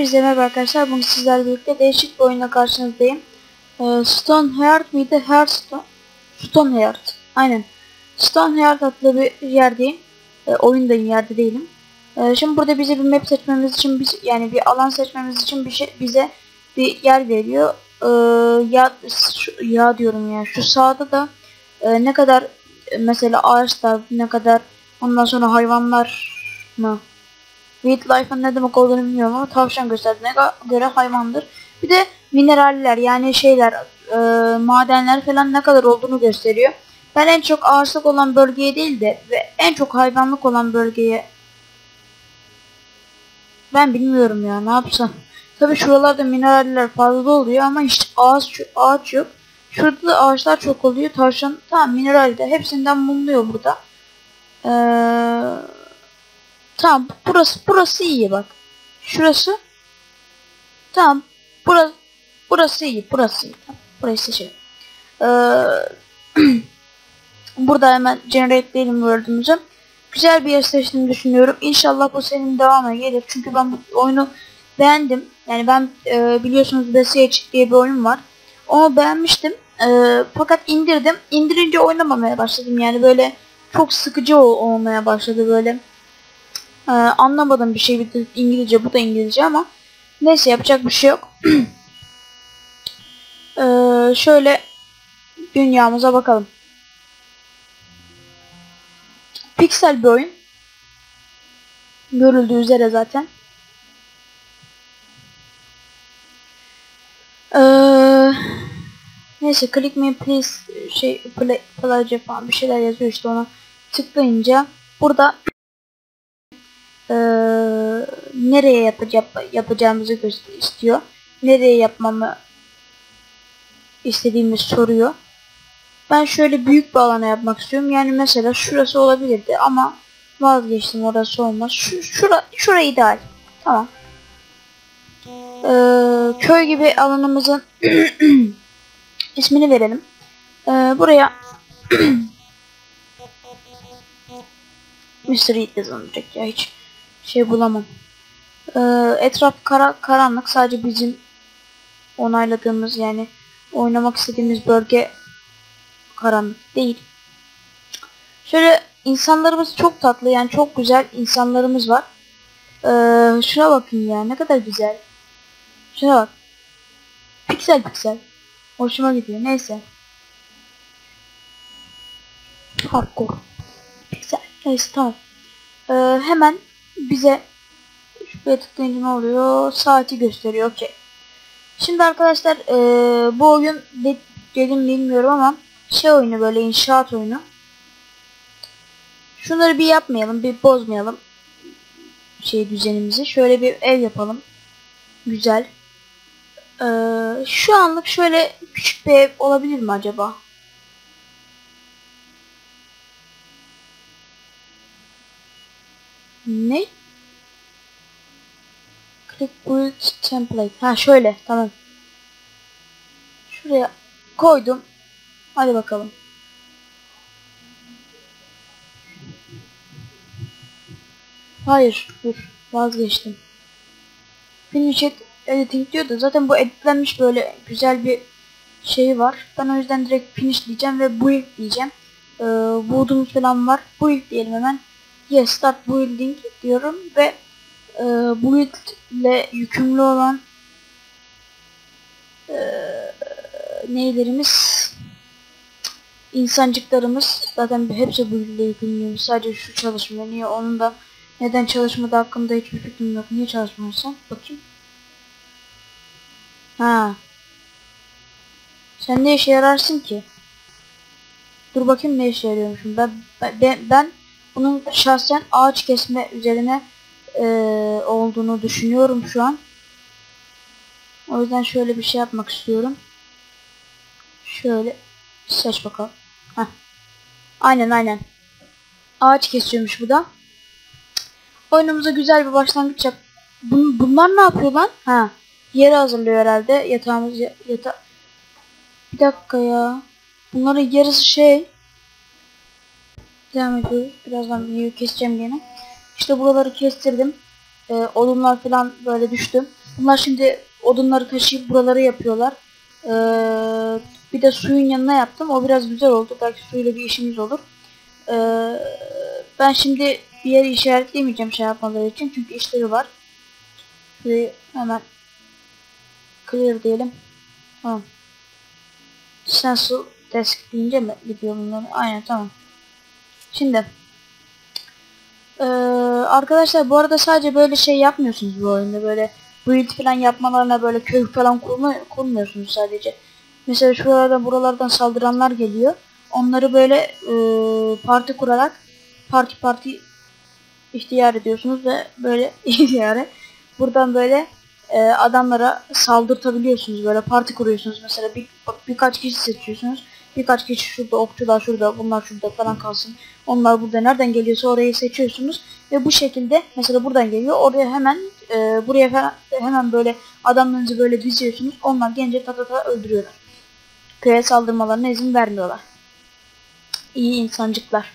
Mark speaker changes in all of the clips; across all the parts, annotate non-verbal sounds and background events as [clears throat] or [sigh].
Speaker 1: Hepinize merhaba arkadaşlar. Bugün sizlerle birlikte değişik bir oyunla karşınızdayım. Ee, Stoneheart mıydı? Hearthstone. Stoneheart. Aynen. Stoneheart adlı bir yerdeyim. Ee, oyundayım, yerde değilim. Ee, şimdi burada bize bir map seçmemiz için, biz, yani bir alan seçmemiz için bir şey, bize bir yer veriyor. Ee, ya, şu, ya diyorum ya. Şu sağda da e, ne kadar mesela ağaçlar, ne kadar ondan sonra hayvanlar mı? Wildlife'ın ne demek olduğunu bilmiyorum ama tavşan gösterdiğine göre hayvandır. Bir de mineraller yani şeyler e, madenler falan ne kadar olduğunu gösteriyor. Ben en çok ağaçlık olan bölgeye değil de ve en çok hayvanlık olan bölgeye ben bilmiyorum ya ne yapsam. Tabi şuralarda mineraller fazla oluyor ama hiç ağaç, ağaç yok. Şurada da ağaçlar çok oluyor. Tavşan tamam mineral de hepsinden mumluyor burada. Eee Tamam burası burası iyi bak. Şurası. Tamam. Burası burası iyi. Burası iyi. Tamam. Burası şey. Ee, [clears throat] burada hemen generate world'ümüzü. Güzel bir yer seçtiğimi düşünüyorum. İnşallah bu senin devamına gelir. Çünkü ben oyunu beğendim. Yani ben e, biliyorsunuz BSH diye bir oyun var. Onu beğenmiştim. E, fakat indirdim. İndirince oynamamaya başladım. Yani böyle çok sıkıcı olmaya başladı böyle. Ee, anlamadım bir şey bir İngilizce bu da İngilizce ama neyse yapacak bir şey yok. [clears throat] ee, şöyle dünyamıza bakalım. Pixel bir oyun. Görüldüğü üzere zaten. Ee, neyse click me please şey play, play falan bir şeyler yazıyor işte ona tıklayınca burada [clears throat] e, nereye yapacak, yapacağımızı istiyor. Nereye yapmamı istediğimi soruyor. Ben şöyle büyük bir alana yapmak istiyorum. Yani mesela şurası olabilirdi ama vazgeçtim orası olmaz. Şu, şura, şura ideal. Tamam. Ee, köy gibi alanımızın [clears throat] ismini verelim. Ee, buraya [clears throat] Mr. Eat yazılacak ya hiç şey bulamam. Ee, etraf kara, karanlık sadece bizim onayladığımız yani oynamak istediğimiz bölge karanlık değil. Şöyle insanlarımız çok tatlı yani çok güzel insanlarımız var. Ee, şuna bakın ya ne kadar güzel. Şuna bak. Piksel piksel. Hoşuma gidiyor neyse. Hardcore. Piksel. Neyse tamam. Ee, hemen bize şuraya tıklayınca ne oluyor? Saati gösteriyor. Okey. Şimdi arkadaşlar ee, bu oyun de, dedim bilmiyorum ama şey oyunu böyle inşaat oyunu. Şunları bir yapmayalım, bir bozmayalım şey düzenimizi. Şöyle bir ev yapalım. Güzel. Ee, şu anlık şöyle küçük bir ev olabilir mi acaba? Ne? Click build template. Ha şöyle tamam. Şuraya koydum. Hadi bakalım. Hayır dur vazgeçtim. Finish it editing diyor da zaten bu editlenmiş böyle güzel bir şey var. Ben o yüzden direkt finish diyeceğim ve build diyeceğim. Ee, build'umuz falan var. Build diyelim hemen. Yes start building diyorum ve e, build ile yükümlü olan e, neylerimiz insancıklarımız zaten hepsi build ile yükümlü. Sadece şu çalışmıyor. Niye onun da neden çalışmadı hakkında hiçbir fikrim yok. Niye çalışmıyorsa bakayım. Ha. Sen ne işe yararsın ki? Dur bakayım ne işe yarıyormuşum. Ben ben, ben bunun şahsen ağaç kesme üzerine e, olduğunu düşünüyorum şu an. O yüzden şöyle bir şey yapmak istiyorum. Şöyle seç bakalım. Heh. Aynen aynen. Ağaç kesiyormuş bu da. Oyunumuza güzel bir başlangıç yap. Bun bunlar ne yapıyor lan? Ha. Yeri hazırlıyor herhalde. Yatağımız yata. Bir dakika ya. Bunların yarısı şey. Devam ediyoruz. Birazdan videoyu keseceğim yine. İşte buraları kestirdim. e, odunlar falan böyle düştü. Bunlar şimdi odunları taşıyıp buraları yapıyorlar. E, bir de suyun yanına yaptım. O biraz güzel oldu. Belki suyla bir işimiz olur. E, ben şimdi bir yeri işaretleyemeyeceğim şey yapmaları için. Çünkü işleri var. Şurayı hemen clear diyelim. Tamam. Stencil desk deyince mi gidiyor bunlar? Aynen tamam. Şimdi ee, arkadaşlar bu arada sadece böyle şey yapmıyorsunuz bu oyunda böyle build falan yapmalarına böyle köy falan kurma, kurmuyorsunuz sadece. Mesela şuralardan buralardan saldıranlar geliyor. Onları böyle e, parti kurarak parti parti ihtiyar ediyorsunuz ve böyle [laughs] ihtiyare buradan böyle e, adamlara saldırtabiliyorsunuz böyle parti kuruyorsunuz mesela bir, birkaç kişi seçiyorsunuz birkaç kişi şurada okçular şurada bunlar şurada falan kalsın. Onlar burada nereden geliyorsa orayı seçiyorsunuz. Ve bu şekilde mesela buradan geliyor. Oraya hemen e, buraya falan, hemen böyle adamlarınızı böyle diziyorsunuz. Onlar gelince ta ta ta öldürüyorlar. Köye saldırmalarına izin vermiyorlar. İyi insancıklar.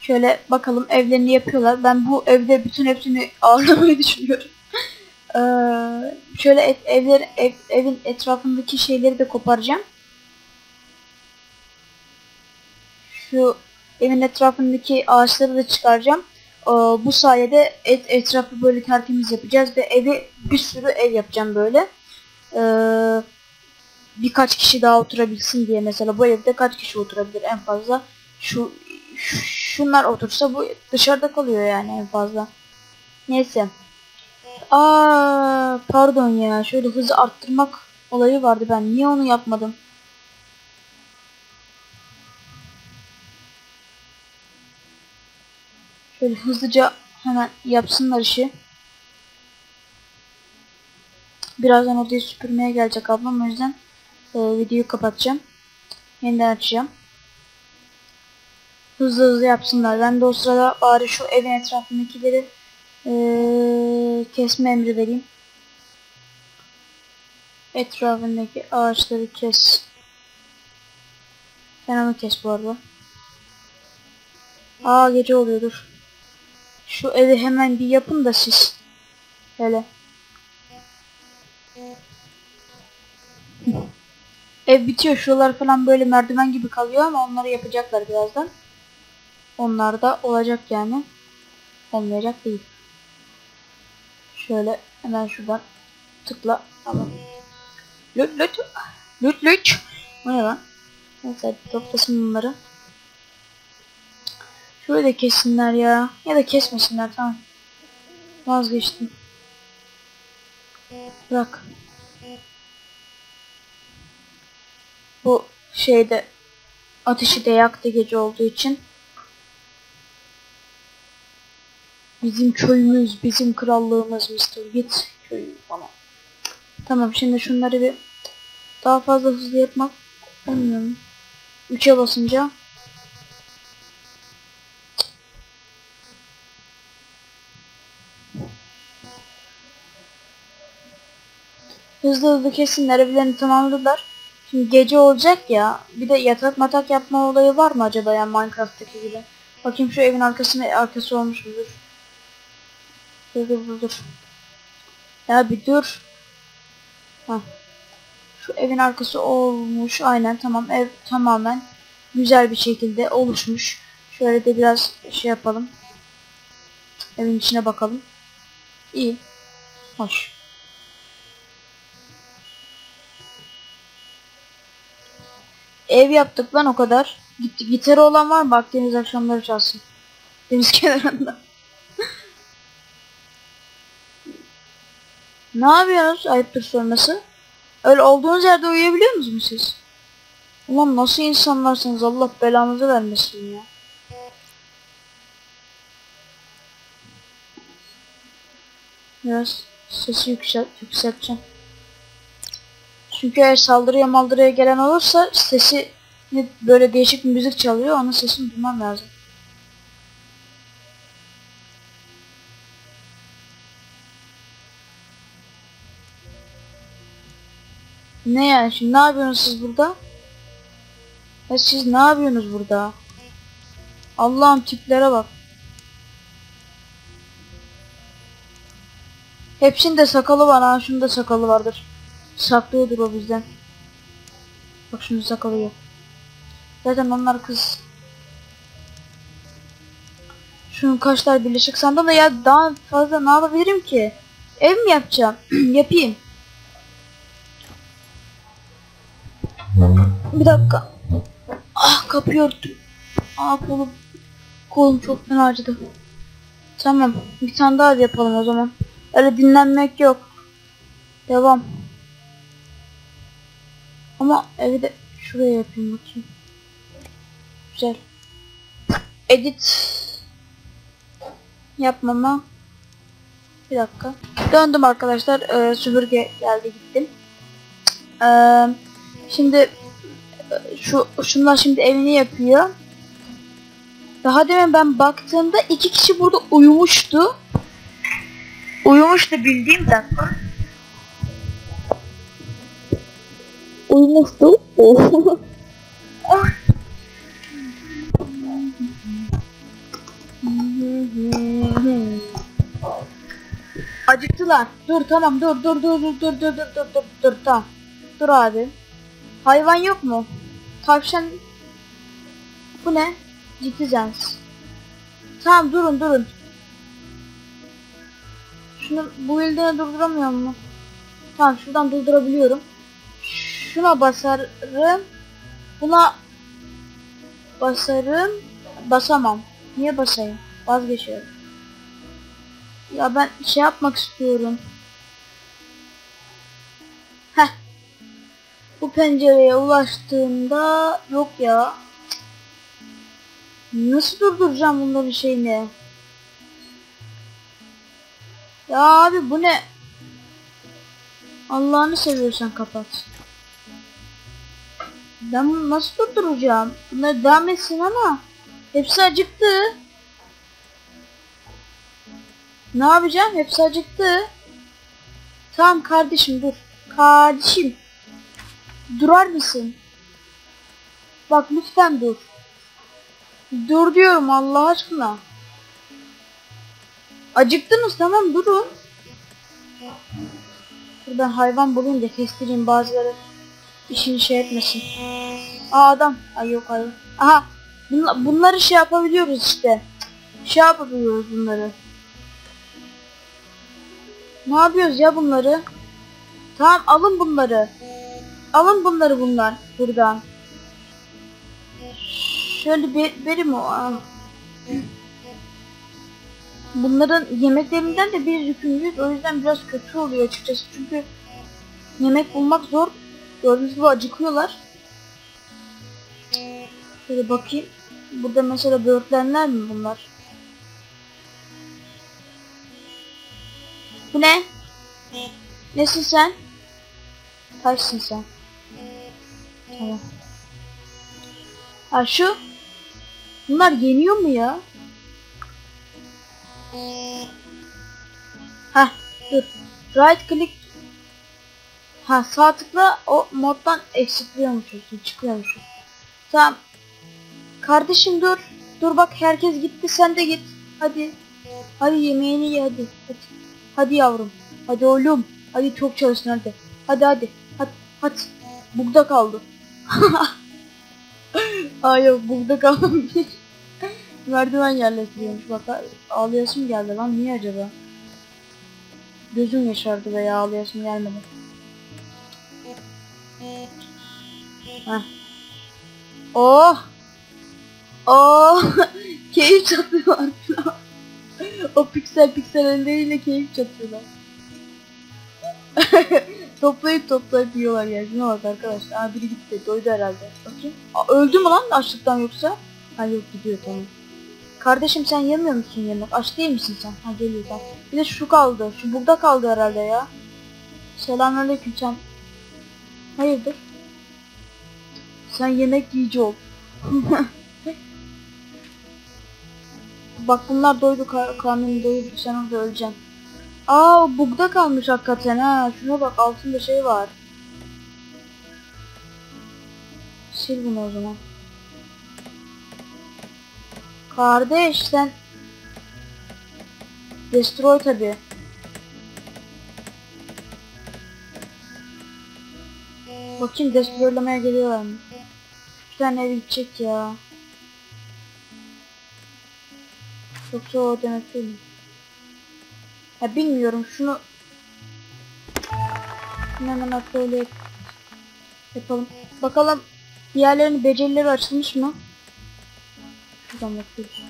Speaker 1: Şöyle bakalım evlerini yapıyorlar. Ben bu evde bütün hepsini ağırlamayı [laughs] düşünüyorum. Ee, şöyle ev, evler, ev, evin etrafındaki şeyleri de koparacağım. Şu evin etrafındaki ağaçları da çıkaracağım. Ee, bu sayede et, etrafı böyle tertemiz yapacağız ve evi bir sürü ev yapacağım böyle. Ee, birkaç kişi daha oturabilsin diye mesela bu evde kaç kişi oturabilir en fazla. Şu şunlar otursa bu dışarıda kalıyor yani en fazla. Neyse. Aa, pardon ya. Şöyle hızı arttırmak olayı vardı ben. Niye onu yapmadım? Şöyle hızlıca hemen yapsınlar işi. Birazdan odayı süpürmeye gelecek ablam. O yüzden e, videoyu kapatacağım. Yeniden açacağım. Hızlı hızlı yapsınlar. Ben de o sırada bari şu evin etrafındakileri ee, kesme emri vereyim. Etrafındaki ağaçları kes. Sen onu kes bu arada. Aa gece oluyordur. Şu evi hemen bir yapın da siz. Hele. [laughs] Ev bitiyor. Şuralar falan böyle merdiven gibi kalıyor ama onları yapacaklar birazdan. Onlar da olacak yani. Olmayacak değil. Şöyle hemen şuradan tıkla. Tamam. Lüt lüt. Lüt lüt. Bu ne lan? Neyse toplasın bunları. Şöyle de kessinler ya. Ya da kesmesinler tamam. Vazgeçtim. Bırak. Bu şeyde ateşi de yaktı gece olduğu için. Bizim köyümüz, bizim krallığımız Mr. Git köyü falan. Tamam şimdi şunları bir daha fazla hızlı yapmak olmuyor mu? 3'e basınca Hızlı hızlı kesinler evlerini tamamladılar. Şimdi gece olacak ya. Bir de yatak matak yapma olayı var mı acaba ya Minecraft'taki gibi? Bakayım şu evin arkasına arkası olmuş mudur? Dur dur dur. Ya bir dur. Heh. Şu evin arkası olmuş. Aynen tamam ev tamamen güzel bir şekilde oluşmuş. Şöyle de biraz şey yapalım. Evin içine bakalım. İyi. Hoş. Ev yaptık lan o kadar. Git gitarı olan var mı? Bak deniz akşamları çalsın. Deniz [laughs] kenarında. Ne yapıyorsunuz ayıptır sorması? Öyle olduğunuz yerde uyuyabiliyor musunuz siz? Ulan nasıl insanlarsınız Allah belanızı vermesin ya. Biraz sesi yükselt, yükselteceğim. Çünkü eğer saldırıya maldırıya gelen olursa sesi böyle değişik bir müzik çalıyor onun sesini duymam lazım. Ne yani şimdi ne yapıyorsunuz siz burada? Ya siz ne yapıyorsunuz burada? Allah'ım tiplere bak. Hepsinin de sakalı var ha. Şunun da sakalı vardır. Saklıyordur o bizden. Bak şunun sakalı yok. Zaten onlar kız. Şunun kaşlar birleşik sandım da ya daha fazla ne yapabilirim ki? Ev mi yapacağım? [clears throat] Yapayım. Bir dakika. Ah kapıyı örttüm. Ah kolum. Kolum çok fena acıdı. Tamam. Bir tane daha yapalım o zaman. Öyle dinlenmek yok. Devam. Ama evi de şuraya yapayım bakayım. Güzel. Edit. Yapmama. Bir dakika. Döndüm arkadaşlar. Ee, süpürge geldi gittim. Ee, şimdi şu şunlar şimdi evini yapıyor. Daha demin ben baktığımda iki kişi burada uyumuştu. Uyumuştu bildiğim Uyumuştu. Oh. Acıktılar. Dur tamam dur dur dur dur dur dur dur dur dur dur tamam. Dur abi. Hayvan yok mu? Tavşan. Bu ne? Citizens. Tamam durun durun. Şunu bu elde durduramıyor mu? Tamam şuradan durdurabiliyorum. Şuna basarım. Buna basarım. Basamam. Niye basayım? Vazgeçiyorum. Ya ben şey yapmak istiyorum. Heh. Bu pencereye ulaştığımda yok ya. Nasıl durduracağım bunların şeyini? Ya abi bu ne? Allah'ını seviyorsan kapat. Ben bunu nasıl durduracağım? Bunlar devam etsin ama hepsi acıktı. Ne yapacağım? Hepsi acıktı. Tamam kardeşim dur. Kardeşim. Durar mısın? Bak lütfen dur. Dur diyorum Allah aşkına. Acıktınız tamam durun. Dur ben hayvan bulayım da kestireyim bazıları işini şey etmesin. Aa adam. Ay yok hayır. Aha. Bunla- bunları şey yapabiliyoruz işte. Şey yapabiliyoruz bunları. Ne yapıyoruz ya bunları? Tamam alın bunları. Alın bunları bunlar buradan. Şöyle bir verim o. Aa. Bunların yemeklerinden de bir yükümlüyüz. O yüzden biraz kötü oluyor açıkçası. Çünkü yemek bulmak zor. Gördüğünüz gibi acıkıyorlar. Şöyle bakayım. Burada mesela böğürtlenler mi bunlar? Bu ne? Nesin sen? Kaçsın sen? Tamam. Ha şu. Bunlar yeniyor mu ya? Ha dur. Right click. Ha sağ tıkla o moddan eksikliyormuşuz. Çıkıyormuşuz. Tamam. Kardeşim dur. Dur bak herkes gitti sen de git. Hadi. Hadi yemeğini ye hadi. Hadi. Hadi yavrum. Hadi oğlum. Hadi çok çalışsın hadi. Hadi hadi. Hadi. Hadi. Bugda kaldı. [laughs] Ay bugda kalmış. [laughs] Merdiven yerleştiriyormuş bak ağlayasım geldi lan niye acaba? Gözüm yaşardı veya ağlayasım gelmedi. Heh. Oh! Oh! [laughs] keyif çatıyorlar o piksel piksel elleriyle keyif çatıyorlar. [laughs] toplayıp toplayıp yiyorlar ya. Şuna bak arkadaşlar. Aa biri gitti. Doydu herhalde. Bakayım. Aa, öldü mü lan açlıktan yoksa? Ha yok gidiyor tamam. Kardeşim sen yemiyor musun yemek? Aç değil misin sen? Ha geliyor. Bir de şu kaldı. Şu burada kaldı herhalde ya. Selamünaleyküm sen. Hayırdır? Sen yemek yiyici ol. [laughs] Bak bunlar doydu kar karnım doydu sen orada öleceksin. Aa bugda kalmış hakikaten ha. Şuna bak altında şey var. Sil bunu o zaman. Kardeş sen Destroy tabi. Bakayım destroylamaya geliyorlar mı? Bir tane ev gidecek ya. Yoksa o demek değil mi? Ya bilmiyorum şunu hemen yap- yapalım. Bakalım diğerlerinin becerileri açılmış mı? Şuradan bakıyoruz.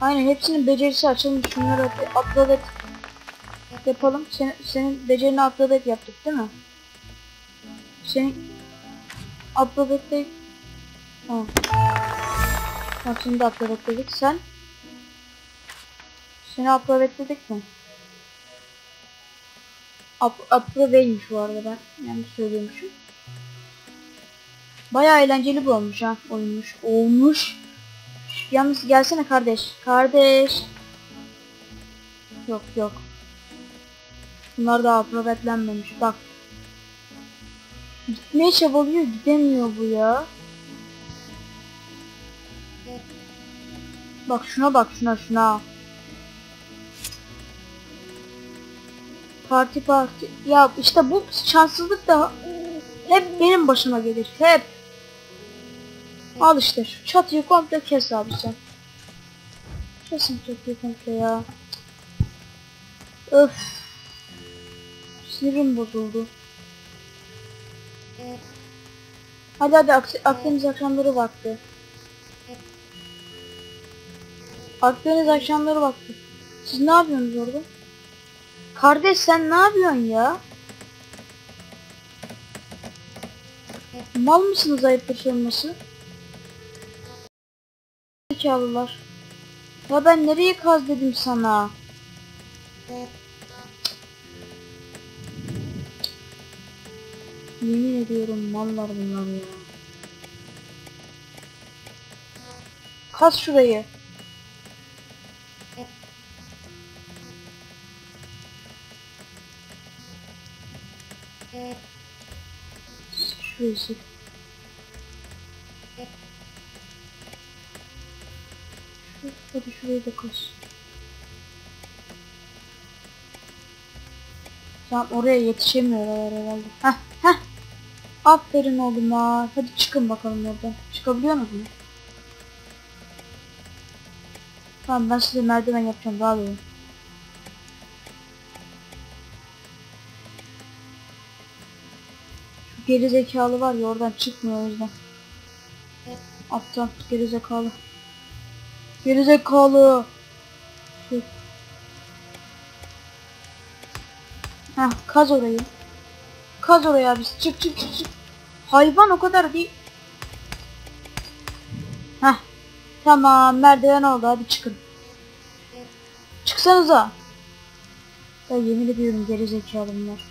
Speaker 1: Aynen hepsinin becerisi açılmış. Şunları up- upload et. Yapalım. Senin, senin becerini upload et yaptık değil mi? Senin upload et de... Tamam. Bak şimdi et dedik. Sen? Seni upload et dedik mi? Up, upload'eymiş bu arada ben. Yanlış söylüyormuşum. Bayağı eğlenceli bir olmuş ha. Olmuş. Olmuş. Yalnız gelsene kardeş. Kardeş. Yok yok. Bunlar daha uploadlenmemiş. Bak. Gitmeye çabalıyor. Gidemiyor bu ya. Bak şuna bak şuna şuna. Parti parti. Ya işte bu şanssızlık da hep benim başıma gelir. Hep. Al işte şu çatıyı komple kes abi sen. Kesin çatıyı komple ya. Öf. Sinirim bozuldu. Hadi hadi Ak- Akdeniz akşamları vakti. Akdeniz akşamları vakti. Siz ne yapıyorsunuz orada? Kardeş sen ne yapıyorsun ya? Mal mısınız ayıptır sorması? Zekalılar. Ya ben nereye kaz dedim sana? Yemin ediyorum mallar bunlar ya. Kaz şurayı. Şurayı sil. Şu, hadi şurayı da kaz. Tamam oraya yetişemiyorlar herhalde. Heh Aferin oğluma. Hadi çıkın bakalım oradan. Çıkabiliyor musunuz? Tamam ben size merdiven yapacağım daha iyi. Şu geri zekalı var ya oradan çıkmıyor o yüzden. Aptal geri zekalı. Geri zekalı. Şey. Heh kaz orayı. Kaz oraya abi. Çık çık çık çık. Hayvan o kadar değil. Heh. Tamam merdiven oldu hadi çıkın. Çıksanıza. Ya yemin ediyorum geri zekalı bunlar.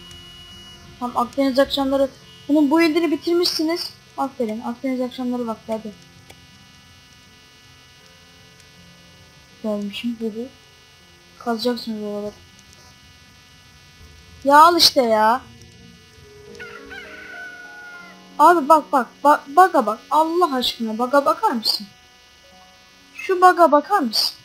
Speaker 1: Tamam Akdeniz akşamları. Bunun bu yıldırı bitirmişsiniz. Aferin Akdeniz akşamları vakti hadi. Gelmişim dedi. Kazacaksınız oraları. Ya al işte ya. Abi bak bak bak baga bak Allah aşkına baga bakar mısın? Şu baga bakar mısın?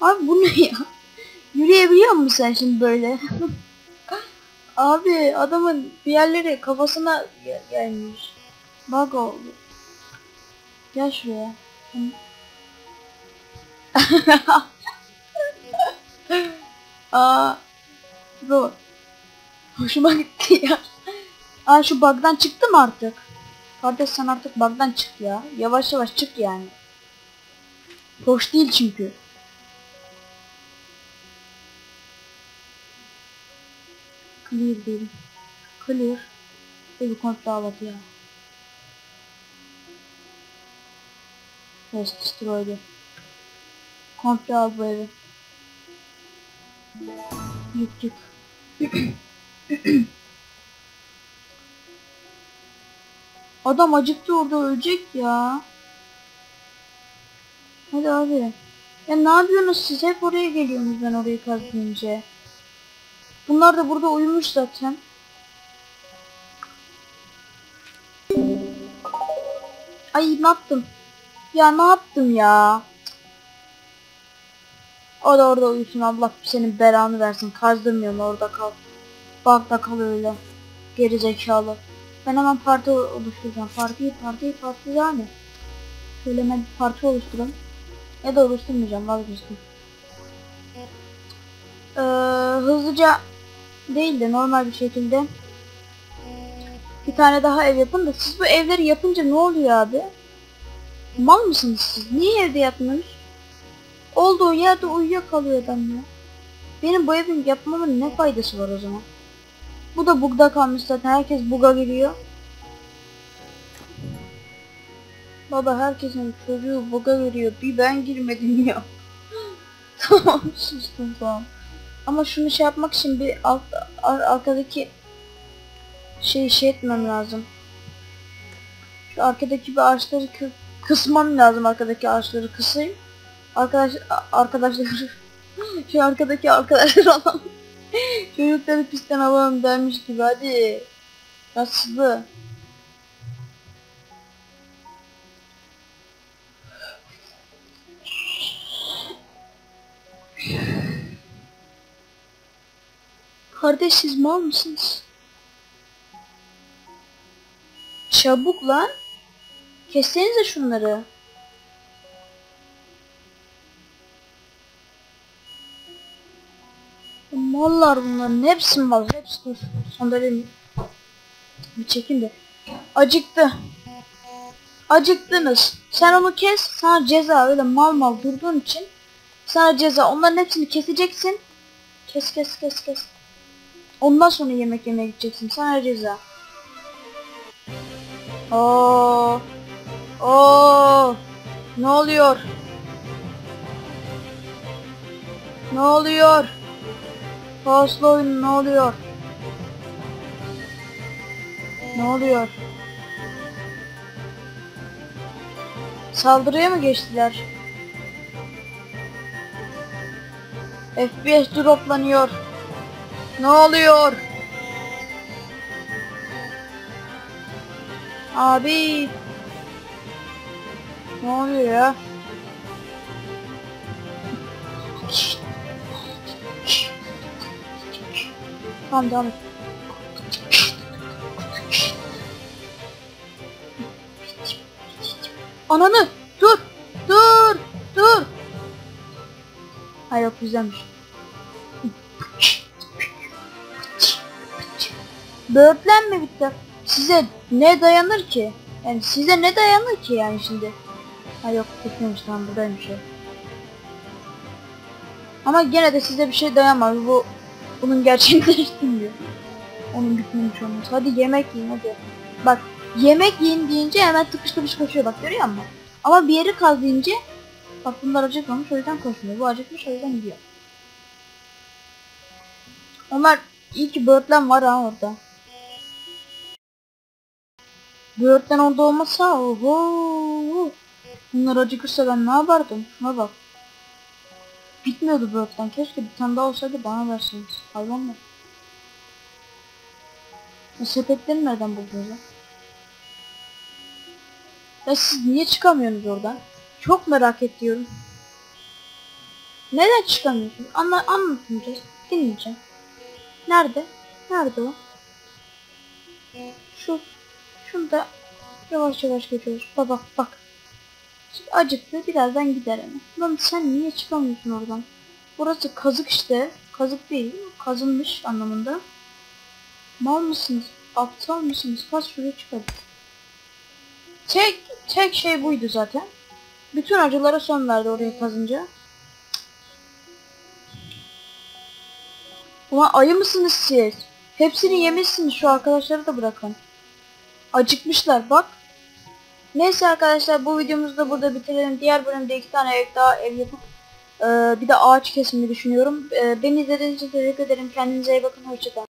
Speaker 1: Abi bu ne ya? [laughs] Yürüyebiliyor musun sen şimdi böyle? [laughs] Abi adamın bir yerleri kafasına gel- gelmiş. Bug oldu. Gel şuraya. [laughs] Aa, bu. Hoşuma gitti ya. Aa şu bug'dan çıktı mı artık? Kardeş sen artık bug'dan çık ya. Yavaş yavaş çık yani. Hoş değil çünkü. Clear değil. Clear. Evi komple ağladı ya. Yes, destroyed. Komple al bu evi. Yık yık. [clears throat] [clears throat] Adam acıktı orada ölecek ya. Hadi abi. Ya ne yapıyorsunuz siz? Hep oraya geliyorsunuz ben orayı kazıyınca. Bunlar da burada uyumuş zaten. Ay ne yaptım? Ya ne yaptım ya? O da orada uyusun Allah senin belanı versin. Kazdırmıyorum orada kal. Bug'da kalıyor öyle. Geri zekalı. Ben hemen parti oluşturacağım. Parti, parti, parti yani. Şöyle hemen parti oluşturalım. Ya da oluşturmayacağım vazgeçtim. Ee, hızlıca değil de normal bir şekilde bir tane daha ev yapın da siz bu evleri yapınca ne oluyor abi? Mal mısınız siz? Niye evde yapmıyorsunuz? Olduğu yerde uyuyakalıyor adam ya. Benim bu evin yapmamın ne faydası var o zaman? Bu da bugda kalmış zaten. Herkes buga giriyor. Baba herkesin çocuğu buga giriyor. Bir ben girmedim ya. [laughs] tamam sustum tamam. Ama şunu şey yapmak için bir alt, ar- arkadaki şey şey etmem lazım. Şu arkadaki bir ağaçları kı- kısmam lazım arkadaki ağaçları kısayım. Arkadaş arkadaşlar [laughs] şu arkadaki arkadaşlar alalım. [laughs] Çocukları pistten alalım dermiş gibi hadi. Yaslı. Kardeş siz mal mısınız? Çabuk lan. Kessenize şunları. Mallar bunların hepsi mal. Hepsi dur. Sandalyemi bir çekin de. Acıktı. Acıktınız. Sen onu kes. Sana ceza öyle mal mal durduğun için. Sana ceza. Onların hepsini keseceksin. Kes kes kes kes. Ondan sonra yemek yemeye gideceksin. Sana ceza. Oo. Oo. Ne oluyor? Ne oluyor? Fazla oyun ne oluyor? Ne oluyor? Saldırıya mı geçtiler? FPS droplanıyor. Ne oluyor? Abi. Ne oluyor ya? Tamam devam et. Ananı! Dur! Dur! Dur! Ha yok güzelmiş. Böğürtlen mi bitti? Size ne dayanır ki? Yani size ne dayanır ki yani şimdi? Ha yok bitmemiş tamam buradaymış. Ama gene de size bir şey dayanmaz. Bu bunun gerçeğini değiştirmiyor. Onun bitmemiş olması. Hadi yemek yiyin hadi. Bak yemek yiyin deyince hemen tıkış tıkış koşuyor bak görüyor musun? Ama bir yeri kaz deyince bak bunlar acıkmamış o yüzden koşmuyor. Bu acıkmış o yüzden gidiyor. Onlar iyi ki böğürtlen var ha orada. Böğürtlen orada olmasa oho. Bunlar acıkırsa ben ne yapardım? Şuna bak. Bitmiyordu böğürtlen. Keşke bir tane daha olsaydı bana verseniz. Hayvanlar. Bu sepetleri nereden buldunuz ya? Ya siz niye çıkamıyorsunuz oradan? Çok merak ediyorum. Neden çıkamıyorsunuz? Anla anlatın biraz. Dinleyeceğim. Nerede? Nerede o? Şu. Şunu da yavaş yavaş geçiyoruz. Bak bak bak. Acıktı birazdan gider hemen. Lan sen niye çıkamıyorsun oradan? Burası kazık işte. Kazık değil. Kazınmış anlamında. Mal mısınız? Aptal mısınız? Kaç şuraya çıkarız. Tek, tek şey buydu zaten. Bütün acılara son verdi oraya kazınca. Ulan ayı mısınız siz? Hepsini yemişsiniz şu arkadaşları da bırakın. Acıkmışlar bak. Neyse arkadaşlar bu videomuzu da burada bitirelim. Diğer bölümde iki tane ev daha ev yapıp e, bir de ağaç kesmeyi düşünüyorum. E, beni izlediğiniz için teşekkür ederim. Kendinize iyi bakın. Hoşçakalın.